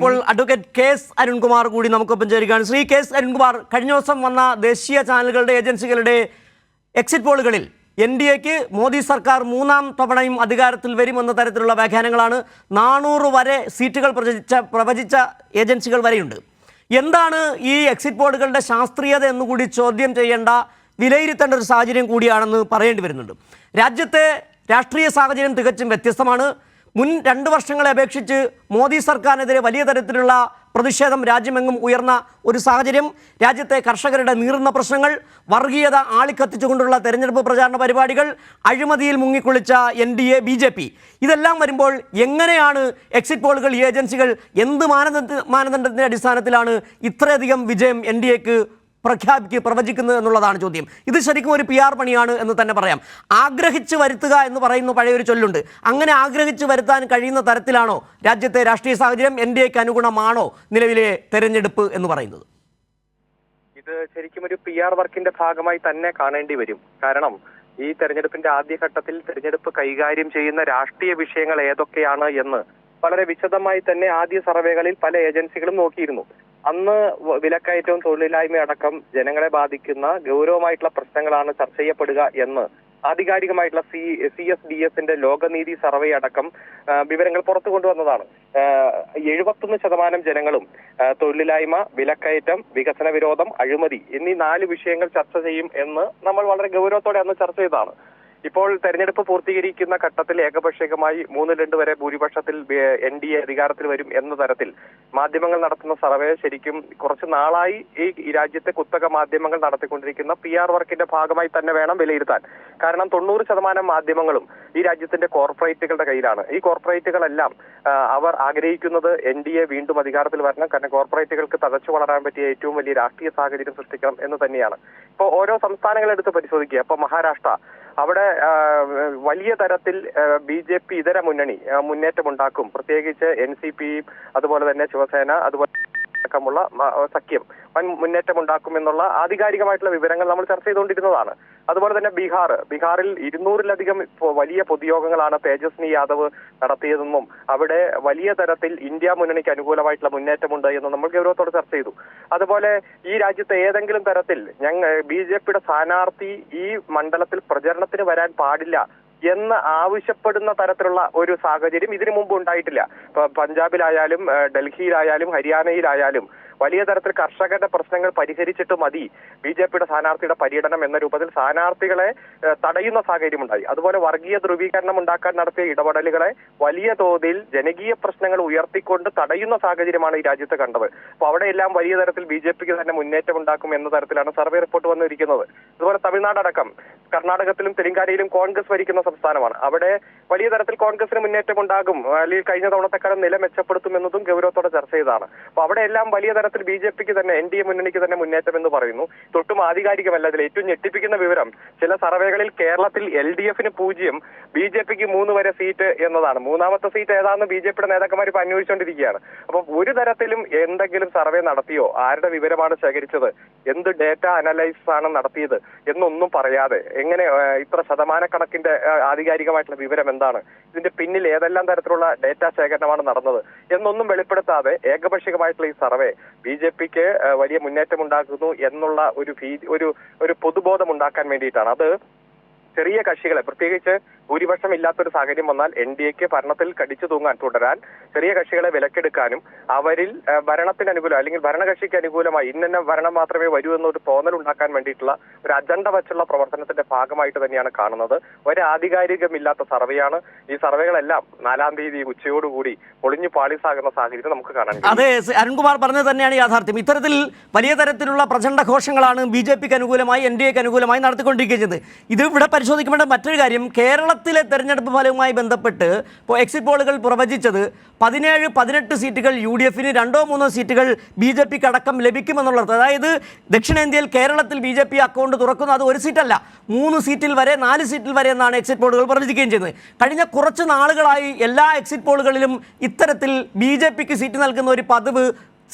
ഇപ്പോൾ advocate K S Arunkumar കൂടി നമുക്കൊപ്പം ചേരുകയാണ്. ശ്രീ കെ എസ് അരുൺകുമാർ കഴിഞ്ഞ ദിവസം വന്ന ദേശീയ ചാനലുകളുടെ ഏജൻസികളുടെ എക്സിറ്റ് പോളുകളിൽ എൻ ഡി എക്ക് മോദി സർക്കാർ മൂന്നാം തവണയും അധികാരത്തിൽ വരുമെന്ന തരത്തിലുള്ള വ്യാഖ്യാനങ്ങളാണ് നാനൂറ് വരെ സീറ്റുകൾ പ്രവചിച്ച പ്രവചിച്ച ഏജൻസികൾ വരെയുണ്ട്. എന്താണ് ഈ എക്സിറ്റ് പോളുകളുടെ ശാസ്ത്രീയത എന്നുകൂടി ചോദ്യം ചെയ്യേണ്ട വിലയിരുത്തേണ്ട ഒരു സാഹചര്യം കൂടിയാണെന്ന് പറയേണ്ടി വരുന്നുണ്ട്. രാജ്യത്തെ രാഷ്ട്രീയ സാഹചര്യം തികച്ചും വ്യത്യസ്തമാണ്. മുൻ രണ്ട് വർഷങ്ങളെ അപേക്ഷിച്ച് മോദി സർക്കാരിനെതിരെ വലിയ തരത്തിലുള്ള പ്രതിഷേധം രാജ്യമെങ്ങും ഉയർന്ന ഒരു സാഹചര്യം. രാജ്യത്തെ കർഷകരുടെ നീറുന്ന പ്രശ്നങ്ങൾ വർഗീയത ആളിക്കത്തിച്ചുകൊണ്ടുള്ള തെരഞ്ഞെടുപ്പ് പ്രചാരണ പരിപാടികൾ അഴിമതിയിൽ മുങ്ങിക്കുളിച്ച N D A B J P. ഇതെല്ലാം വരുമ്പോൾ എങ്ങനെയാണ് എക്സിറ്റ് പോളുകൾ ഏജൻസികൾ എന്ത് മാനദണ്ഡ മാനദണ്ഡത്തിന്റെ അടിസ്ഥാനത്തിലാണ് ഇത്രയധികം വിജയം എൻ ഡി എക്ക് പ്രഖ്യാപിക്കുക പ്രവചിക്കുന്നത് എന്നുള്ളതാണ് ചോദ്യം. ഇത് ശരിക്കും ഒരു പി ആർ പണിയാണ് എന്ന് തന്നെ പറയാം. ആഗ്രഹിച്ച് വരുത്തുക എന്ന് പറയുന്ന പഴയൊരു ചൊല്ലുണ്ട്. അങ്ങനെ ആഗ്രഹിച്ച് വരുത്താൻ കഴിയുന്ന തരത്തിലാണോ രാജ്യത്തെ രാഷ്ട്രീയ സാഹചര്യം? എൻ ഡി എക്ക് അനുഗുണമാണോ നിലവിലെ തെരഞ്ഞെടുപ്പ് എന്ന് പറയുന്നത്? ഇത് ശരിക്കും ഒരു പി ആർ വർക്കിന്റെ ഭാഗമായി തന്നെ കാണേണ്ടി വരും. കാരണം ഈ തെരഞ്ഞെടുപ്പിന്റെ ആദ്യഘട്ടത്തിൽ തെരഞ്ഞെടുപ്പ് കൈകാര്യം ചെയ്യുന്ന രാഷ്ട്രീയ വിഷയങ്ങൾ ഏതൊക്കെയാണ് എന്ന് വളരെ വിശദമായി തന്നെ ആദ്യ സർവേകളിൽ പല ഏജൻസികളും നോക്കിയിരുന്നു. അന്ന് വിലക്കയറ്റവും തൊഴിലില്ലായ്മ അടക്കം ജനങ്ങളെ ബാധിക്കുന്ന ഗൗരവമായിട്ടുള്ള പ്രശ്നങ്ങളാണ് ചർച്ച ചെയ്യപ്പെടുക എന്ന്. ആധികാരികമായിട്ടുള്ള സി സി എസ് ഡി എസിന്റെ ലോകനീതി സർവേ അടക്കം വിവരങ്ങൾ പുറത്തു കൊണ്ടുവന്നതാണ്. എഴുപത്തൊന്ന് ശതമാനം ജനങ്ങളും തൊഴിലില്ലായ്മ വിലക്കയറ്റം വികസന വിരോധം അഴിമതി എന്നീ നാല് വിഷയങ്ങൾ ചർച്ച ചെയ്യും എന്ന് നമ്മൾ വളരെ ഗൗരവത്തോടെ അന്ന് ചർച്ച ചെയ്തതാണ്. ഇപ്പോൾ തെരഞ്ഞെടുപ്പ് പൂർത്തീകരിക്കുന്ന ഘട്ടത്തിൽ ഏകപക്ഷീയമായി മൂന്ന് രണ്ട് വരെ ഭൂരിപക്ഷത്തിൽ എൻ ഡി എ അധികാരത്തിൽ വരും എന്ന തരത്തിൽ മാധ്യമങ്ങൾ നടത്തുന്ന സർവേ ശരിക്കും കുറച്ച് നാളായി ഈ രാജ്യത്തെ കുത്തക മാധ്യമങ്ങൾ നടത്തിക്കൊണ്ടിരിക്കുന്ന പി ആർ വർക്കിന്റെ ഭാഗമായി തന്നെ വേണം വിലയിരുത്താൻ. കാരണം തൊണ്ണൂറ് ശതമാനം മാധ്യമങ്ങളും ഈ രാജ്യത്തിന്റെ കോർപ്പറേറ്റുകളുടെ കയ്യിലാണ്. ഈ കോർപ്പറേറ്റുകളെല്ലാം അവർ ആഗ്രഹിക്കുന്നത് എൻ ഡി എ വീണ്ടും അധികാരത്തിൽ വരണം. കാരണം കോർപ്പറേറ്റുകൾക്ക് തകച്ചു വളരാൻ പറ്റിയ ഏറ്റവും വലിയ രാഷ്ട്രീയ സാഹചര്യം സൃഷ്ടിക്കണം എന്ന് തന്നെയാണ്. ഇപ്പോൾ ഓരോ സംസ്ഥാനങ്ങളെടുത്ത് പരിശോധിക്കുക. ഇപ്പൊ മഹാരാഷ്ട്ര അവിടെ വലിയ തരത്തിൽ ബി ജെ പി ഇതര മുന്നണി മുന്നേറ്റമുണ്ടാക്കും. പ്രത്യേകിച്ച് എൻ സി പി അതുപോലെ തന്നെ ശിവസേന അതുപോലെ അടക്കമുള്ള സഖ്യം വൻ മുന്നേറ്റമുണ്ടാക്കുമെന്നുള്ള ആധികാരികമായിട്ടുള്ള വിവരങ്ങൾ നമ്മൾ ചർച്ച ചെയ്തുകൊണ്ടിരുന്നതാണ്. അതുപോലെ തന്നെ ബീഹാർ. ബീഹാറിൽ ഇരുന്നൂറിലധികം വലിയ പൊതുയോഗങ്ങളാണ് തേജസ്വി യാദവ് നടത്തിയതെന്നും അവിടെ വലിയ തരത്തിൽ ഇന്ത്യ മുന്നണിക്ക് അനുകൂലമായിട്ടുള്ള മുന്നേറ്റമുണ്ട് എന്ന് നമ്മൾ ഗൗരവത്തോടെ ചർച്ച ചെയ്തു. അതുപോലെ ഈ രാജ്യത്തെ ഏതെങ്കിലും തരത്തിൽ ഞങ്ങൾ ബി ജെ പിയുടെ സ്ഥാനാർത്ഥി ഈ മണ്ഡലത്തിൽ പ്രചരണത്തിന് വരാൻ പാടില്ല എന്ന് ആവശ്യപ്പെടുന്ന തരത്തിലുള്ള ഒരു സാഹചര്യം ഇതിനു മുമ്പ് ഉണ്ടായിട്ടില്ല. പഞ്ചാബിലായാലും ഡൽഹിയിലായാലും ഹരിയാനയിലായാലും വലിയ തരത്തിൽ കർഷകരുടെ പ്രശ്നങ്ങൾ പരിഹരിച്ചിട്ട് മതി. ബി ജെ പിയുടെ സ്ഥാനാർത്ഥിയുടെ പര്യടനം എന്ന രൂപത്തിൽ സ്ഥാനാർത്ഥികളെ തടയുന്ന സാഹചര്യമുണ്ടായി അതുപോലെ വർഗീയ ധ്രുവീകരണം ഉണ്ടാക്കാൻ നടത്തിയ ഇടപെടലുകളെ വലിയ തോതിൽ ജനകീയ പ്രശ്നങ്ങൾ ഉയർത്തിക്കൊണ്ട് തടയുന്ന സാഹചര്യമാണ് ഈ രാജ്യത്ത് കണ്ടത്. അപ്പൊ അവിടെയെല്ലാം വലിയ തരത്തിൽ ബി ജെ പിക്ക് തന്നെ മുന്നേറ്റം ഉണ്ടാക്കും എന്ന തരത്തിലാണ് സർവേ റിപ്പോർട്ട് വന്നിരിക്കുന്നത്. അതുപോലെ തമിഴ്നാട് അടക്കം കർണാടകത്തിലും തെലങ്കാനയിലും കോൺഗ്രസ് ഭരിക്കുന്ന സംസ്ഥാനമാണ്. അവിടെ വലിയ തരത്തിൽ കോൺഗ്രസിന് മുന്നേറ്റം ഉണ്ടാകും. അല്ലെങ്കിൽ കഴിഞ്ഞ തവണത്തെക്കാലം നില മെച്ചപ്പെടുത്തും എന്നതും ഗൗരവത്തോടെ ചർച്ച ചെയ്താണ് അപ്പൊ അവിടെയെല്ലാം വലിയ തരത്തിൽ ബി ജെ പിക്ക് തന്നെ എൻ ഡി എ മുന്നണിക്ക് തന്നെ മുന്നേറ്റം എന്ന് പറയുന്നു. തൊട്ടും ആധികാരികമല്ല അതിൽ ഏറ്റവും ഞെട്ടിപ്പിക്കുന്ന വിവരം ചില സർവേകളിൽ കേരളത്തിൽ എൽ ഡി എഫിന് പൂജ്യം ബി ജെ പിക്ക് മൂന്ന് വരെ സീറ്റ് എന്നതാണ്. മൂന്നാമത്തെ സീറ്റ് ഏതാണെന്ന് ബി ജെ പിയുടെ നേതാക്കന്മാർ ഇപ്പൊ അന്വേഷിച്ചുകൊണ്ടിരിക്കുകയാണ് അപ്പൊ ഒരു തരത്തിലും എന്തെങ്കിലും സർവേ നടത്തിയോ ആരുടെ വിവരമാണ് ശേഖരിച്ചത് എന്ത് ഡേറ്റ അനലൈസ് ആണ് നടത്തിയത് എന്നൊന്നും പറയാതെ എങ്ങനെ ഇത്ര ശതമാനക്കണക്കിന്റെ ആധികാരികമായിട്ടുള്ള വിവരം എന്താണ് ഇതിന്റെ പിന്നിൽ ഏതെല്ലാം തരത്തിലുള്ള ഡേറ്റ ശേഖരണമാണ് നടന്നത് എന്നൊന്നും വെളിപ്പെടുത്താതെ ഏകപക്ഷീയമായിട്ടുള്ള ഈ സർവേ ബി ജെ പിക്ക് വലിയ മുന്നേറ്റം ഉണ്ടാക്കുന്നു എന്നുള്ള ഒരു ഭീതി ഒരു ഒരു പൊതുബോധം ഉണ്ടാക്കാൻ വേണ്ടിയിട്ടാണ്. അത് ചെറിയ കക്ഷികളെ പ്രത്യേകിച്ച് ഭൂരിപക്ഷം ഇല്ലാത്തൊരു സാഹചര്യം വന്നാൽ എൻ ഡി എക്ക് ഭരണത്തിൽ കടിച്ചു തൂങ്ങാൻ തുടരാൻ ചെറിയ കക്ഷികളെ വിലക്കെടുക്കാനും അവരിൽ ഭരണത്തിന് അനുകൂലം അല്ലെങ്കിൽ ഭരണകക്ഷിക്ക് അനുകൂലമായി ഇന്ന ഭരണം മാത്രമേ വരൂ എന്നൊരു തോന്നൽ ഉണ്ടാക്കാൻ വേണ്ടിയിട്ടുള്ള ഒരു അജണ്ട വച്ചുള്ള പ്രവർത്തനത്തിന്റെ ഭാഗമായിട്ട് തന്നെയാണ് കാണുന്നത്. ഒരു ആധികാരികമില്ലാത്ത സർവേയാണ് ഈ സർവേകളെല്ലാം നാലാം തീയതി ഉച്ചയോടുകൂടി പൊളിഞ്ഞു പാളിസാകുന്ന സാഹചര്യം നമുക്ക് കാണാൻ അതെ അരുൺകുമാർ പറഞ്ഞത് തന്നെയാണ് യാഥാർത്ഥ്യം. ഇത്തരത്തിൽ വലിയ തരത്തിലുള്ള പ്രചണ്ഡ ഘോഷങ്ങളാണ് ബി ജെ പിക്ക് അനുകൂലമായി എൻ ഡി എക്ക് അനുകൂലമായി നടത്തിക്കൊണ്ടിരിക്കുന്നത്. ഇത് ഇവിടെ പരിശോധിക്കേണ്ട മറ്റൊരു കാര്യം കേരളത്തിലെ തെരഞ്ഞെടുപ്പ് ഫലവുമായി ബന്ധപ്പെട്ട് ഇപ്പോൾ എക്സിറ്റ് പോളുകൾ പ്രവചിച്ചത് പതിനേഴ് പതിനെട്ട് സീറ്റുകൾ യു ഡി എഫിന് രണ്ടോ മൂന്നോ സീറ്റുകൾ ബി ജെ പിക്ക് അടക്കം ലഭിക്കുമെന്നുള്ളത്. അതായത് ദക്ഷിണേന്ത്യയിൽ കേരളത്തിൽ ബി ജെ പി അക്കൗണ്ട് തുറക്കുന്നു. അത് ഒരു സീറ്റല്ല. മൂന്ന് സീറ്റിൽ വരെ നാല് സീറ്റിൽ വരെ എന്നാണ് എക്സിറ്റ് പോളുകൾ പ്രവചിക്കുകയും ചെയ്യുന്നത്. കഴിഞ്ഞ കുറച്ച് നാളുകളായി എല്ലാ എക്സിറ്റ് പോളുകളിലും ഇത്തരത്തിൽ ബി ജെ പിക്ക് സീറ്റ് നൽകുന്ന ഒരു പതിവ്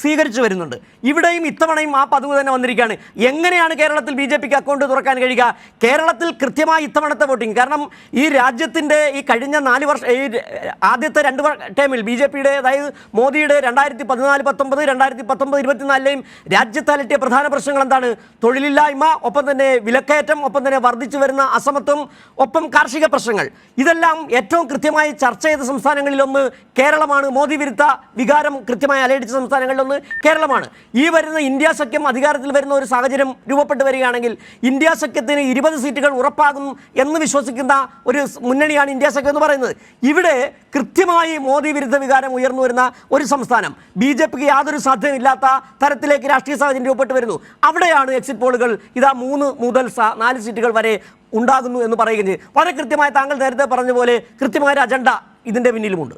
സ്വീകരിച്ചു വരുന്നുണ്ട്. ഇവിടെയും ഇത്തവണയും ആ പതിവ് തന്നെ വന്നിരിക്കുകയാണ്. എങ്ങനെയാണ് കേരളത്തിൽ ബി ജെ പിക്ക് അക്കൗണ്ട് തുറക്കാൻ കഴിയുക? കേരളത്തിൽ കൃത്യമായി ഇത്തവണത്തെ വോട്ടിംഗ്. കാരണം ഈ രാജ്യത്തിന്റെ ഈ കഴിഞ്ഞ നാല് വർഷം ഈ ആദ്യത്തെ രണ്ട് ടേമിൽ ബി ജെ പിയുടെ അതായത് മോദിയുടെ രണ്ടായിരത്തി പതിനാല് പത്തൊമ്പത് രണ്ടായിരത്തി പത്തൊമ്പത് ഇരുപത്തിനാലിലെയും രാജ്യത്ത് അലട്ടിയ പ്രധാന പ്രശ്നങ്ങൾ എന്താണ്? തൊഴിലില്ലായ്മ ഒപ്പം തന്നെ വിലക്കയറ്റം ഒപ്പം തന്നെ വർദ്ധിച്ചു വരുന്ന അസമത്വം ഒപ്പം കാർഷിക പ്രശ്നങ്ങൾ. ഇതെല്ലാം ഏറ്റവും കൃത്യമായി ചർച്ച ചെയ്ത സംസ്ഥാനങ്ങളിലൊന്ന് കേരളമാണ്. മോദി വിരുദ്ധ വികാരം കൃത്യമായി അലയടിച്ച സംസ്ഥാനങ്ങളിലൊന്ന് കേരളമാണ്. ഈ വരുന്ന ഇന്ത്യ സഖ്യം അധികാരത്തിൽ വരുന്ന ഒരു സാഹചര്യം രൂപപ്പെട്ടു വരികയാണെങ്കിൽ ഇന്ത്യ സഖ്യത്തിന് ഇരുപത് സീറ്റുകൾ ഉറപ്പാകും എന്ന് വിശ്വസിക്കുന്ന ഒരു മുന്നണിയാണ് ഇന്ത്യ സഖ്യം എന്ന് പറയുന്നത്. ഇവിടെ കൃത്യമായി മോദി വിരുദ്ധ വികാരം ഉയർന്നു വരുന്ന ഒരു സംസ്ഥാനം. ബി ജെ പിക്ക് യാതൊരു സാധ്യതയില്ലാത്ത തരത്തിലേക്ക് രാഷ്ട്രീയ സാഹചര്യം രൂപപ്പെട്ടു വരുന്നു. അവിടെയാണ് എക്സിറ്റ് പോളുകൾ ഇതാ മൂന്ന് മുതൽ നാല് സീറ്റുകൾ വരെ ഉണ്ടാകുന്നു എന്ന് പറയുകയും ചെയ്യും വളരെ കൃത്യമായി താങ്കൾ നേരത്തെ പറഞ്ഞ പോലെ കൃത്യമായൊരു അജണ്ട ഇതിന്റെ പിന്നിലുമുണ്ട്.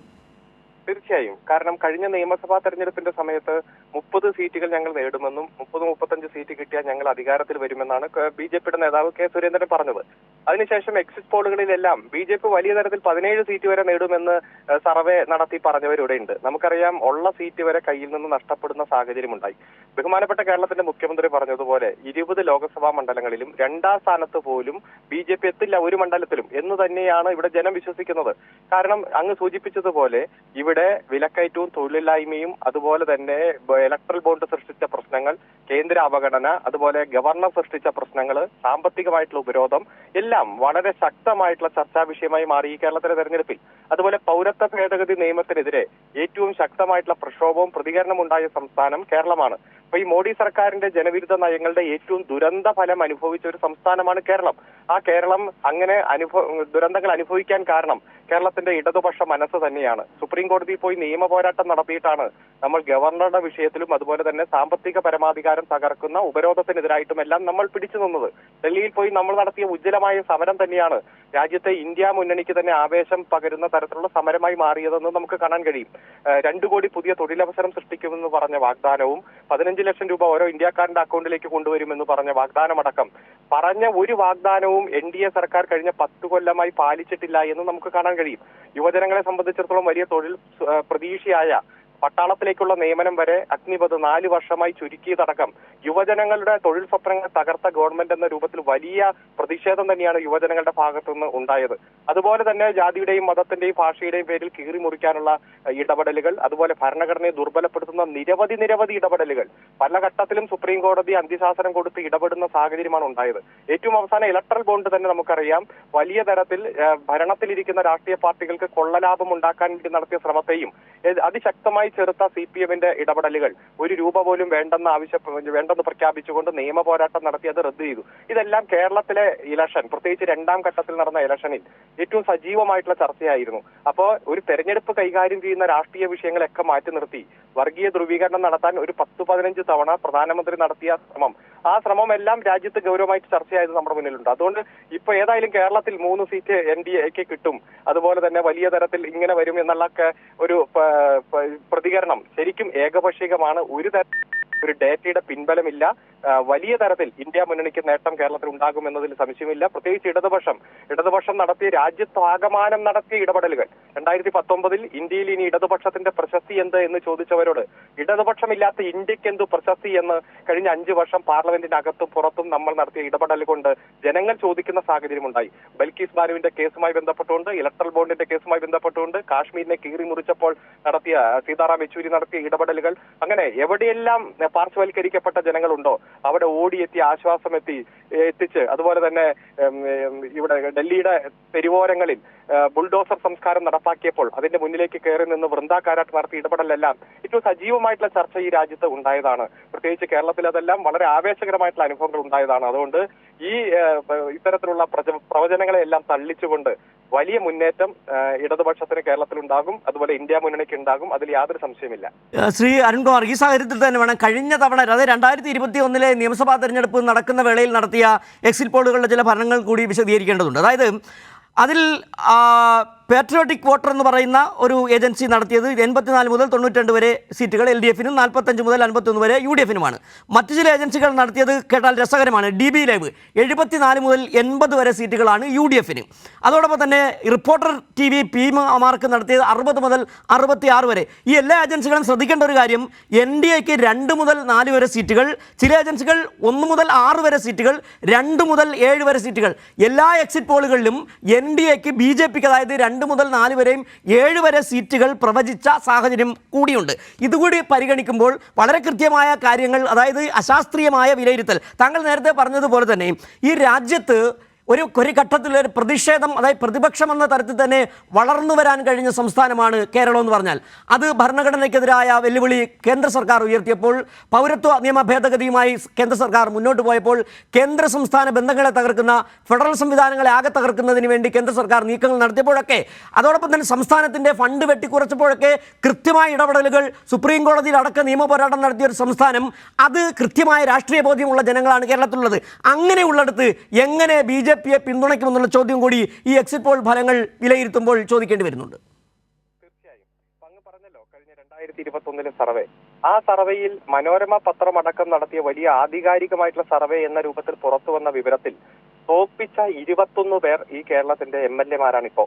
തീർച്ചയായും. കാരണം കഴിഞ്ഞ നിയമസഭാ തെരഞ്ഞെടുപ്പിന്റെ സമയത്ത് മുപ്പത് സീറ്റുകൾ ഞങ്ങൾ നേടുമെന്നും മുപ്പത് മുപ്പത്തഞ്ച് സീറ്റ് കിട്ടിയാൽ ഞങ്ങൾ അധികാരത്തിൽ വരുമെന്നാണ് ബി ജെ പിയുടെ നേതാവ് കെ സുരേന്ദ്രൻ പറഞ്ഞത്. അതിനുശേഷം എക്സിറ്റ് പോളുകളിലെല്ലാം ബി ജെ പി വലിയ തരത്തിൽ പതിനേഴ് സീറ്റ് വരെ നേടുമെന്ന് സർവേ നടത്തി പറഞ്ഞവരിവിടെ ഉണ്ട് നമുക്കറിയാം ഉള്ള സീറ്റ് വരെ കയ്യിൽ നിന്ന് നഷ്ടപ്പെടുന്ന സാഹചര്യമുണ്ടായി. ബഹുമാനപ്പെട്ട കേരളത്തിന്റെ മുഖ്യമന്ത്രി പറഞ്ഞതുപോലെ ഇരുപത് ലോക്സഭാ മണ്ഡലങ്ങളിലും രണ്ടാം സ്ഥാനത്ത് പോലും ബി ജെ പി എത്തില്ല ഒരു മണ്ഡലത്തിലും എന്ന് തന്നെയാണ് ഇവിടെ ജനം വിശ്വസിക്കുന്നത്. കാരണം അങ്ങ് സൂചിപ്പിച്ചതുപോലെ ഇവിടെ വിലക്കയറ്റവും തൊഴിലില്ലായ്മയും അതുപോലെ തന്നെ ഇലക്ട്രൽ ബോണ്ട് സൃഷ്ടിച്ച പ്രശ്നങ്ങൾ കേന്ദ്ര അവഗണന അതുപോലെ ഗവർണർ സൃഷ്ടിച്ച പ്രശ്നങ്ങൾ സാമ്പത്തികമായിട്ടുള്ള ഉപരോധം എല്ലാം വളരെ ശക്തമായിട്ടുള്ള ചർച്ചാ വിഷയമായി മാറി ഈ കേരളത്തിലെ തെരഞ്ഞെടുപ്പിൽ. അതുപോലെ പൗരത്വ ഭേദഗതി നിയമത്തിനെതിരെ ഏറ്റവും ശക്തമായിട്ടുള്ള പ്രക്ഷോഭവും പ്രതികരണവും ഉണ്ടായ സംസ്ഥാനം കേരളമാണ്. അപ്പൊ ഈ മോഡി സർക്കാരിന്റെ ജനവിരുദ്ധ നയങ്ങളുടെ ഏറ്റവും ദുരന്ത ഫലം അനുഭവിച്ച ഒരു സംസ്ഥാനമാണ് കേരളം. ആ കേരളം അങ്ങനെ അനുഭവ ദുരന്തങ്ങൾ അനുഭവിക്കാൻ കാരണം കേരളത്തിന്റെ ഇടതുപക്ഷ മനസ്സ് തന്നെയാണ്. സുപ്രീം കോടതിയിൽ പോയി നിയമ പോരാട്ടം നടത്തിയിട്ടാണ് നമ്മൾ ഗവർണറുടെ വിഷയത്തിലും അതുപോലെ തന്നെ സാമ്പത്തിക പരമാധികാരം തകർക്കുന്ന ഉപരോധത്തിനെതിരായിട്ടും എല്ലാം നമ്മൾ പിടിച്ചു നിന്നത്. ഡൽഹിയിൽ പോയി നമ്മൾ നടത്തിയ ഉജ്ജ്വലമായ സമരം തന്നെയാണ് രാജ്യത്തെ ഇന്ത്യ മുന്നണിക്ക് തന്നെ ആവേശം പകരുന്ന തരത്തിലുള്ള സമരമായി മാറിയതെന്ന് നമുക്ക് കാണാൻ കഴിയും. രണ്ടു കോടി പുതിയ തൊഴിലവസരം സൃഷ്ടിക്കുമെന്ന് പറഞ്ഞ വാഗ്ദാനവും പതിനഞ്ച് ലക്ഷം രൂപ ഓരോ ഇന്ത്യക്കാരന്റെ അക്കൗണ്ടിലേക്ക് കൊണ്ടുവരുമെന്ന് പറഞ്ഞ വാഗ്ദാനമടക്കം. പറഞ്ഞ ഒരു വാഗ്ദാനവും എൻ ഡി എ സർക്കാർ കഴിഞ്ഞ പത്ത് കൊല്ലമായി പാലിച്ചിട്ടില്ല എന്ന് നമുക്ക് കാണാൻ കഴിയും. യുവജനങ്ങളെ സംബന്ധിച്ചിടത്തോളം വലിയ തൊഴിൽ പ്രതീക്ഷയായ പട്ടാളത്തിലേക്കുള്ള നിയമനം വരെ അഗ്നിപത് നാല് വർഷമായി ചുരുക്കിയതടക്കം യുവജനങ്ങളുടെ തൊഴിൽ സ്വപ്നങ്ങൾ തകർത്ത ഗവൺമെന്റ് എന്ന രൂപത്തിൽ വലിയ പ്രതിഷേധം തന്നെയാണ് യുവജനങ്ങളുടെ ഭാഗത്തുനിന്ന് ഉണ്ടായത്. അതുപോലെ തന്നെ ജാതിയുടെയും മതത്തിന്റെയും ഭാഷയുടെയും പേരിൽ കീറി മുറിക്കാനുള്ള ഇടപെടലുകൾ അതുപോലെ ഭരണഘടനയെ ദുർബലപ്പെടുത്തുന്ന നിരവധി നിരവധി ഇടപെടലുകൾ പല ഘട്ടത്തിലും സുപ്രീം കോടതി അന്ത്യശാസനം കൊടുത്ത് ഇടപെടുന്ന സാഹചര്യമാണ് ഉണ്ടായത്. ഏറ്റവും അവസാന ഇലക്ട്രൽ ബോണ്ട് തന്നെ നമുക്കറിയാം. വലിയ തരത്തിൽ ഭരണത്തിലിരിക്കുന്ന രാഷ്ട്രീയ പാർട്ടികൾക്ക് കൊള്ളലാഭം ഉണ്ടാക്കാൻ വേണ്ടി നടത്തിയ ശ്രമത്തെയും ഏഹ്, അതിശക്തമായി ചെറുത്ത സി പി എമ്മിന്റെ ഇടപെടലുകൾ ഒരു രൂപ പോലും വേണ്ടെന്ന് ആവശ്യം വേണ്ടെന്ന് പ്രഖ്യാപിച്ചുകൊണ്ട് നിയമ പോരാട്ടം നടത്തി അത് റദ്ദ് ചെയ്തു. ഇതെല്ലാം കേരളത്തിലെ ഇലക്ഷൻ പ്രത്യേകിച്ച് രണ്ടാം ഘട്ടത്തിൽ നടന്ന ഇലക്ഷനിൽ ഏറ്റവും സജീവമായിട്ടുള്ള ചർച്ചയായിരുന്നു. അപ്പോ ഒരു തെരഞ്ഞെടുപ്പ് കൈകാര്യം ചെയ്യുന്ന രാഷ്ട്രീയ വിഷയങ്ങളൊക്കെ മാറ്റി നിർത്തി വർഗീയ ധ്രുവീകരണം നടത്താൻ ഒരു പത്ത് പതിനഞ്ച് തവണ പ്രധാനമന്ത്രി നടത്തിയ ശ്രമം ആ ശ്രമം എല്ലാം രാജ്യത്ത് ഗൗരവമായിട്ട് ചർച്ചയായത് നമ്മുടെ മുന്നിലുണ്ട്. അതുകൊണ്ട് ഇപ്പൊ ഏതായാലും കേരളത്തിൽ മൂന്ന് സീറ്റ് എൻ ഡി എക്ക് കിട്ടും. അതുപോലെ തന്നെ വലിയ തരത്തിൽ ഇങ്ങനെ വരും എന്നുള്ളൊക്കെ ഒരു പ്രതികരണം ശരിക്കും ഏകപക്ഷീയമാണ് ഒരു തര ഒരു ഡേറ്റയുടെ പിൻബലമില്ല. വലിയ തരത്തിൽ ഇന്ത്യ മുന്നണിക്ക് നേട്ടം കേരളത്തിൽ ഉണ്ടാകുമെന്നതിൽ സംശയമില്ല. പ്രത്യേകിച്ച് ഇടതുപക്ഷം. ഇടതുപക്ഷം നടത്തിയ രാജ്യത്താകമാനം നടത്തിയ ഇടപെടലുകൾ. രണ്ടായിരത്തി പത്തൊമ്പതിൽ ഇന്ത്യയിൽ ഇനി ഇടതുപക്ഷത്തിന്റെ പ്രശസ്തി എന്ത് എന്ന് ചോദിച്ചവരോട് ഇടതുപക്ഷമില്ലാത്ത ഇന്ത്യയ്ക്ക് എന്തു പ്രശസ്തി എന്ന് കഴിഞ്ഞ അഞ്ചു വർഷം പാർലമെന്റിനകത്തും പുറത്തും നമ്മൾ നടത്തിയ ഇടപെടൽ കൊണ്ട് ജനങ്ങൾ ചോദിക്കുന്ന സാഹചര്യമുണ്ടായി ബൽക്കീസ് ബാനുവിന്റെ കേസുമായി ബന്ധപ്പെട്ടുകൊണ്ട് ഇലക്ട്രൽ ബോണ്ടിന്റെ കേസുമായി ബന്ധപ്പെട്ടുകൊണ്ട് കാശ്മീരിനെ കീറി മുറിച്ചപ്പോൾ നടത്തിയ സീതാറാം യെച്ചൂരി നടത്തിയ ഇടപെടലുകൾ. അങ്ങനെ എവിടെയെല്ലാം പാർശ്വവൽക്കരിക്കപ്പെട്ട ജനങ്ങളുണ്ടോ അവിടെ ഓടിയെത്തി ആശ്വാസമെത്തി എത്തിച്ച്. അതുപോലെ തന്നെ ഇവിടെ ഡൽഹിയുടെ തെരുവോരങ്ങളിൽ ബുൾഡോസർ സംസ്കാരം നടപ്പാക്കിയപ്പോൾ അതിന്റെ മുന്നിലേക്ക് കയറി നിന്ന് വൃന്ദാകാരാട്ട് നടത്തിയ ഇടപെടലെല്ലാം ഏറ്റവും സജീവമായിട്ടുള്ള ചർച്ച ഈ രാജ്യത്ത് ഉണ്ടായതാണ്. പ്രത്യേകിച്ച് കേരളത്തിൽ അതെല്ലാം വളരെ ആവേശകരമായിട്ടുള്ള അനുഭവങ്ങൾ ഉണ്ടായതാണ്. അതുകൊണ്ട് ഈ ഇത്തരത്തിലുള്ള പ്രവചനങ്ങളെ എല്ലാം തള്ളിച്ചുകൊണ്ട് വലിയ മുന്നേറ്റം ഇടതുപക്ഷത്തിന് കേരളത്തിൽ ഉണ്ടാകും അതുപോലെ ഇന്ത്യ മുന്നണിക്ക് ഉണ്ടാകും അതിൽ യാതൊരു സംശയമില്ല ശ്രീ അരുൺകുമാർ ഈ സാഹചര്യത്തിൽ തന്നെ വേണം കഴിഞ്ഞ തവണ അതായത് രണ്ടായിരത്തി ഇരുപത്തി ഒന്നിലെ നിയമസഭാ തെരഞ്ഞെടുപ്പ് നടക്കുന്ന വേളയിൽ നടത്തിയ എക്സിറ്റ് പോളുകളുടെ ചില ഫലങ്ങൾ കൂടി വിശദീകരിക്കേണ്ടതുണ്ട്. അതായത് അതിൽ പാട്രിയോട്ടിക് വോട്ടർ എന്ന് പറയുന്ന ഒരു ഏജൻസി നടത്തിയത് എൺപത്തിനാല് മുതൽ തൊണ്ണൂറ്റിരണ്ട് വരെ സീറ്റുകൾ എൽ ഡി എഫിനും നാൽപ്പത്തഞ്ച് മുതൽ അൻപത്തൊന്ന് വരെ യു ഡി എഫിനുമാണ്. മറ്റു ചില ഏജൻസികൾ നടത്തിയത് കേട്ടാൽ രസകരമാണ് ഡി ബി ലൈവ്. എഴുപത്തിനാല് മുതൽ എൺപത് വരെ സീറ്റുകളാണ് യു ഡി എഫിന്. അതോടൊപ്പം തന്നെ reporter T V P mark നടത്തിയത് അറുപത് മുതൽ അറുപത്തി ആറ് വരെ. ഈ എല്ലാ ഏജൻസികളും ശ്രദ്ധിക്കേണ്ട ഒരു കാര്യം എൻ ഡി എക്ക് രണ്ട് മുതൽ നാല് വരെ സീറ്റുകൾ ചില ഏജൻസികൾ ഒന്ന് മുതൽ ആറ് വരെ സീറ്റുകൾ രണ്ട് മുതൽ ഏഴ് വരെ സീറ്റുകൾ. എല്ലാ എക്സിറ്റ് പോളുകളിലും എൻ ഡി എക്ക് ബി ജെ പിക്ക് അതായത് രണ്ട് മുതൽ നാല് വരെയും ഏഴ് വരെ സീറ്റുകൾ പ്രവചിച്ച സാഹചര്യം കൂടിയുണ്ട്. ഇതുകൂടി പരിഗണിക്കുമ്പോൾ വളരെ കൃത്യമായ കാര്യങ്ങൾ അതായത് അശാസ്ത്രീയമായ വിലയിരുത്തൽ. താങ്കൾ നേരത്തെ പറഞ്ഞതുപോലെ തന്നെ ഈ രാജ്യത്ത് ഒരു ഒരു ഘട്ടത്തിൽ ഒരു പ്രതിഷേധം അതായത് പ്രതിപക്ഷം എന്ന തരത്തിൽ തന്നെ വളർന്നു വരാൻ കഴിഞ്ഞ സംസ്ഥാനമാണ് കേരളം എന്ന് പറഞ്ഞാൽ. അത് ഭരണഘടനയ്ക്കെതിരായ വെല്ലുവിളി കേന്ദ്ര സർക്കാർ ഉയർത്തിയപ്പോൾ പൗരത്വ നിയമ ഭേദഗതിയുമായി കേന്ദ്ര സർക്കാർ മുന്നോട്ട് പോയപ്പോൾ കേന്ദ്ര സംസ്ഥാന ബന്ധങ്ങളെ തകർക്കുന്ന ഫെഡറൽ സംവിധാനങ്ങളെ ആകെ തകർക്കുന്നതിന് വേണ്ടി കേന്ദ്ര സർക്കാർ നീക്കങ്ങൾ നടത്തിയപ്പോഴൊക്കെ അതോടൊപ്പം തന്നെ സംസ്ഥാനത്തിന്റെ ഫണ്ട് വെട്ടിക്കുറച്ചപ്പോഴൊക്കെ കൃത്യമായ ഇടപെടലുകൾ സുപ്രീം കോടതിയിൽ അടക്കം നിയമ പോരാട്ടം നടത്തിയ ഒരു സംസ്ഥാനം അത് കൃത്യമായ രാഷ്ട്രീയ ബോധ്യമുള്ള ജനങ്ങളാണ് കേരളത്തിലുള്ളത്. അങ്ങനെയുള്ളിടത്ത് എങ്ങനെ ബി ജെ പിയെ പിന്തുണയ്ക്കുമെന്നുള്ള ചോദ്യം കൂടി ഈ എക്സിറ്റ് പോൾ ഫലങ്ങൾ വിലയിരുത്തുമ്പോൾ ചോദിക്കേണ്ടി വരുന്നുണ്ട്. സർവേ. ആ സർവേയിൽ മനോരമ പത്രമടക്കം നടത്തിയ വലിയ ആധികാരികമായിട്ടുള്ള സർവേ എന്ന രൂപത്തിൽ പുറത്തു വന്ന വിവരത്തിൽ തോൽപ്പിച്ച ഇരുപത്തൊന്ന് പേർ ഈ കേരളത്തിന്റെ എം എൽ എമാരാണ് ഇപ്പോ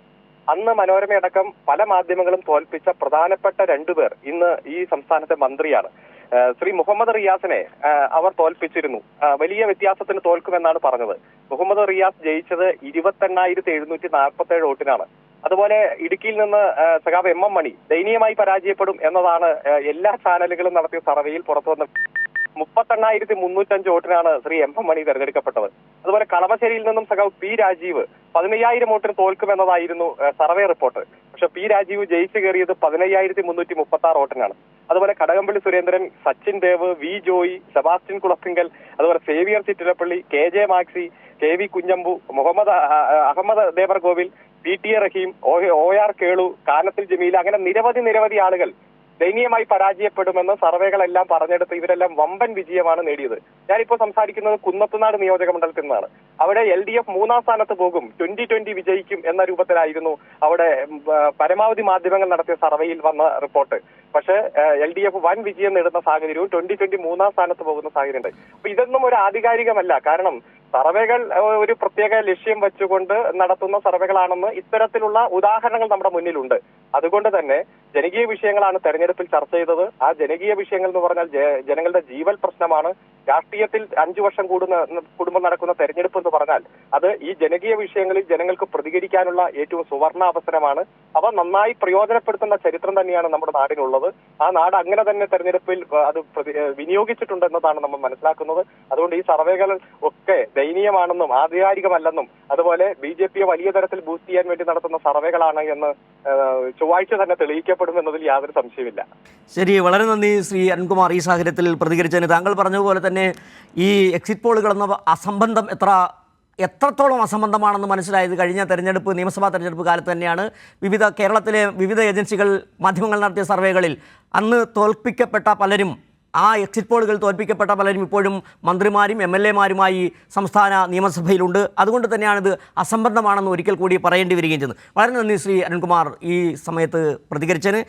അന്ന് മനോരമയടക്കം പല മാധ്യമങ്ങളും തോൽപ്പിച്ച പ്രധാനപ്പെട്ട രണ്ടുപേർ ഇന്ന് ഈ സംസ്ഥാനത്തെ മന്ത്രിയാണ്. ശ്രീ മുഹമ്മദ് റിയാസിനെ അവർ തോൽപ്പിച്ചിരുന്നു. വലിയ വ്യത്യാസത്തിന് തോൽക്കുമെന്നാണ് പറഞ്ഞത്. മുഹമ്മദ് റിയാസ് ജയിച്ചത് ഇരുപത്തെണ്ണായിരത്തി എഴുന്നൂറ്റി നാൽപ്പത്തി ഏഴ് വോട്ടിനാണ്. അതുപോലെ ഇടുക്കിയിൽ നിന്ന് സഖാബ് എം എം മണി ദയനീയമായി പരാജയപ്പെടും എന്നതാണ് എല്ലാ ചാനലുകളും നടത്തിയ സർവേയിൽ പുറത്തു വന്ന മുപ്പത്തെണ്ണായിരത്തി മുന്നൂറ്റഞ്ച് വോട്ടിനാണ് ശ്രീ എം എം മണി തെരഞ്ഞെടുക്കപ്പെട്ടത്. അതുപോലെ കളമശ്ശേരിയിൽ നിന്നും സഖാവ് പി രാജീവ് പതിനയ്യായിരം വോട്ടിന് തോൽക്കുമെന്നതായിരുന്നു സർവേ റിപ്പോർട്ട്. പക്ഷെ പി രാജീവ് ജയിച്ചു കയറിയത് പതിനയ്യായിരത്തി മുന്നൂറ്റി മുപ്പത്തി ആറ് വോട്ടിനാണ്. അതുപോലെ കടകംപള്ളി സുരേന്ദ്രൻ സച്ചിൻ ദേവ് വി ജോയി സെബാസ്റ്റ്യൻ കുളത്തിങ്കൽ അതുപോലെ Xavier Chittilappally K J Maxi K V Kunhambu Muhammad Ahammed Devar Ahammed Devarkovil P T A Rahim O R Kelu Kanathil Jameel അങ്ങനെ നിരവധി നിരവധി ആളുകൾ ദയനീയമായി പരാജയപ്പെടുമെന്ന് സർവേകളെല്ലാം പറഞ്ഞെടുത്ത് ഇവരെല്ലാം വമ്പൻ വിജയമാണ് നേടിയത്. ഞാനിപ്പോൾ സംസാരിക്കുന്നത് കുന്നത്തുനാട് നിയോജക മണ്ഡലത്തിൽ നിന്നാണ്. അവിടെ എൽ ഡി എഫ് മൂന്നാം സ്ഥാനത്ത് പോകും. ട്വന്റി ട്വന്റി വിജയിക്കും എന്ന രൂപത്തിലായിരുന്നു അവിടെ പരമാവധി മാധ്യമങ്ങൾ നടത്തിയ സർവേയിൽ വന്ന റിപ്പോർട്ട്. പക്ഷേ എൽ ഡി എഫ് വൻ വിജയം നേടുന്ന സാഹചര്യവും ട്വന്റി ട്വന്റി മൂന്നാം സ്ഥാനത്ത് പോകുന്ന സാഹചര്യമുണ്ട്. അപ്പൊ ഇതൊന്നും ഒരു ആധികാരികമല്ല. കാരണം സർവേകൾ ഒരു പ്രത്യേക ലക്ഷ്യം വെച്ചുകൊണ്ട് നടത്തുന്ന സർവേകളാണെന്ന് ഇത്തരത്തിലുള്ള ഉദാഹരണങ്ങൾ നമ്മുടെ മുന്നിലുണ്ട്. അതുകൊണ്ട് തന്നെ ജനകീയ വിഷയങ്ങളാണ് തെരഞ്ഞെടുപ്പിൽ ചർച്ച ചെയ്തത്. ആ ജനകീയ വിഷയങ്ങൾ എന്ന് പറഞ്ഞാൽ ജനങ്ങളുടെ ജീവൽ പ്രശ്നമാണ്. രാഷ്ട്രീയത്തിൽ അഞ്ചു വർഷം കൂടുന്ന കുടുംബം നടക്കുന്ന തെരഞ്ഞെടുപ്പ് എന്ന് പറഞ്ഞാൽ അത് ഈ ജനകീയ വിഷയങ്ങളിൽ ജനങ്ങൾക്ക് പ്രതികരിക്കാനുള്ള ഏറ്റവും സുവർണ അവസരമാണ്. അവ നന്നായി പ്രയോജനപ്പെടുത്തുന്ന ചരിത്രം തന്നെയാണ് നമ്മുടെ നാടിനുള്ളത്. ആ നാട് അങ്ങനെ തന്നെ തെരഞ്ഞെടുപ്പിൽ അത് വിനിയോഗിച്ചിട്ടുണ്ടെന്നതാണ് നമ്മൾ മനസ്സിലാക്കുന്നത്. അതുകൊണ്ട് ഈ സർവേകൾ ഒക്കെ ദയനീയമാണെന്നും ആധികാരികമല്ലെന്നും അതുപോലെ ബി ജെ പിയെ വലിയ തരത്തിൽ ബൂസ്റ്റ് ചെയ്യാൻ വേണ്ടി നടത്തുന്ന സർവേകളാണ് എന്ന് ചൊവ്വാഴ്ച തന്നെ തെളിയിക്കപ്പെടുമെന്നതിൽ യാതൊരു സംശയമില്ല ശരി വളരെ നന്ദി ശ്രീ അരുൺകുമാർ ഈ സാഹചര്യത്തിൽ പ്രതികരിച്ചതിന്. താങ്കൾ പറഞ്ഞതുപോലെ തന്നെ ഈ എക്സിറ്റ് പോളുകൾ എന്ന അസംബന്ധം എത്ര എത്രത്തോളം അസംബന്ധമാണെന്ന് മനസ്സിലായത് കഴിഞ്ഞ തെരഞ്ഞെടുപ്പ് നിയമസഭാ തെരഞ്ഞെടുപ്പ് കാലത്ത് തന്നെയാണ്. വിവിധ കേരളത്തിലെ വിവിധ ഏജൻസികൾ മാധ്യമങ്ങൾ നടത്തിയ സർവേകളിൽ അന്ന് തോൽപ്പിക്കപ്പെട്ട പലരും ആ എക്സിറ്റ് പോളുകൾ തോൽപ്പിക്കപ്പെട്ട പലരും ഇപ്പോഴും മന്ത്രിമാരും എം എൽ എമാരുമായി സംസ്ഥാന നിയമസഭയിലുണ്ട്. അതുകൊണ്ട് തന്നെയാണിത് അസംബന്ധമാണെന്ന് ഒരിക്കൽ കൂടി പറയേണ്ടി വരികയും ചെയ്യുന്നത് വളരെ നന്ദി ശ്രീ അരുൺകുമാർ ഈ സമയത്ത് പ്രതികരിച്ചതിന്.